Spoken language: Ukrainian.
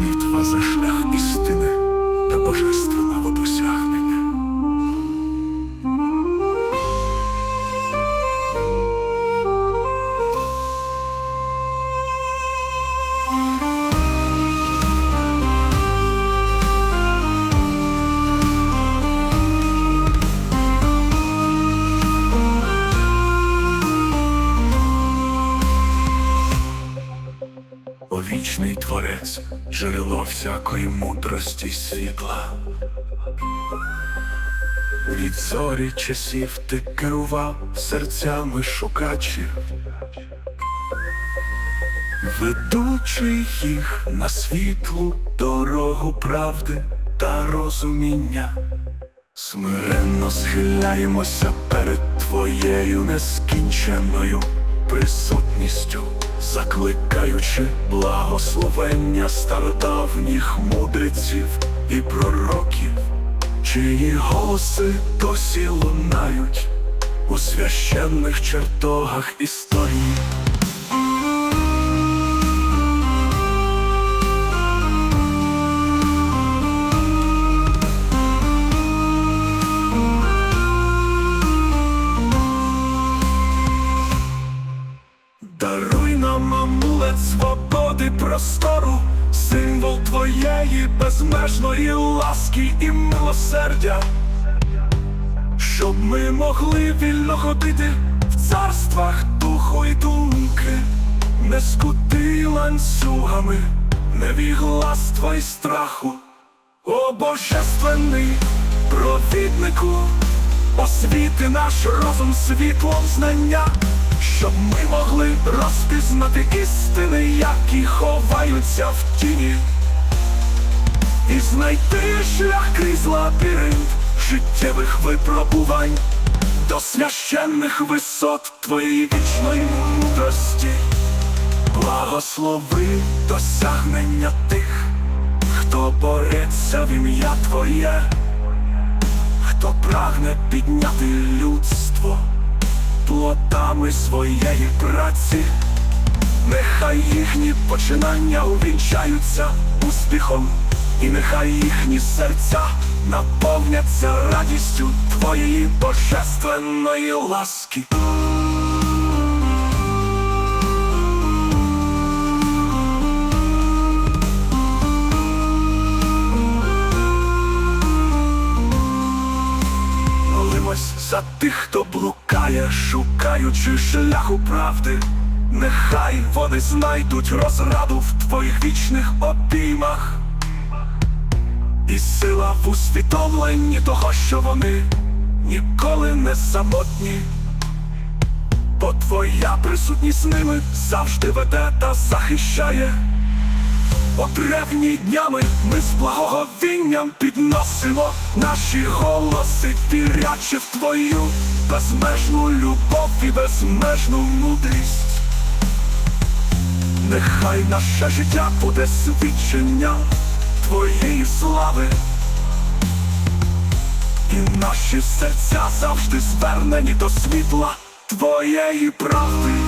молитва за шлях істини та божественного вічний творець, джерело всякої мудрості світла. Від зорі часів ти керував серцями шукачів, ведучи їх на світлу дорогу правди та розуміння. Смиренно схиляємося перед твоєю нескінченною присутністю, закликаючи благословення стародавніх мудреців і пророків, чиї голоси досі лунають у священних чертогах історії. Даруй нам амулет свободи простору, символ твоєї безмежної ласки і милосердя, щоб ми могли вільно ходити в царствах духу і думки, не скути ланцюгами, невігластва й страху. О божественний провіднику, освіти наш розум світлом знання, щоб ми могли розпізнати істини, які ховаються в тіні, і знайти шлях крізь лабіринт життєвих випробувань до священних висот твоєї вічної мудрості. Благослови досягнення тих, хто бореться в ім'я Твоє, хто прагне підняти людство плодами своєї праці, нехай їхні починання увінчаються успіхом, і нехай їхні серця наповняться радістю Твоєї божественної ласки. Тих, хто блукає, шукаючи шляху правди. Нехай вони знайдуть розраду в твоїх вічних обіймах. І сила в усвідомленні того, що вони ніколи не самотні. Бо твоя присутність з ними завжди веде та захищає. О древні днями ми з благоговінням підносимо наші голоси, вірячи в твою безмежну любов і безмежну мудрість. Нехай наше життя буде свідченням твоєї слави, і наші серця завжди звернені до світла твоєї правди.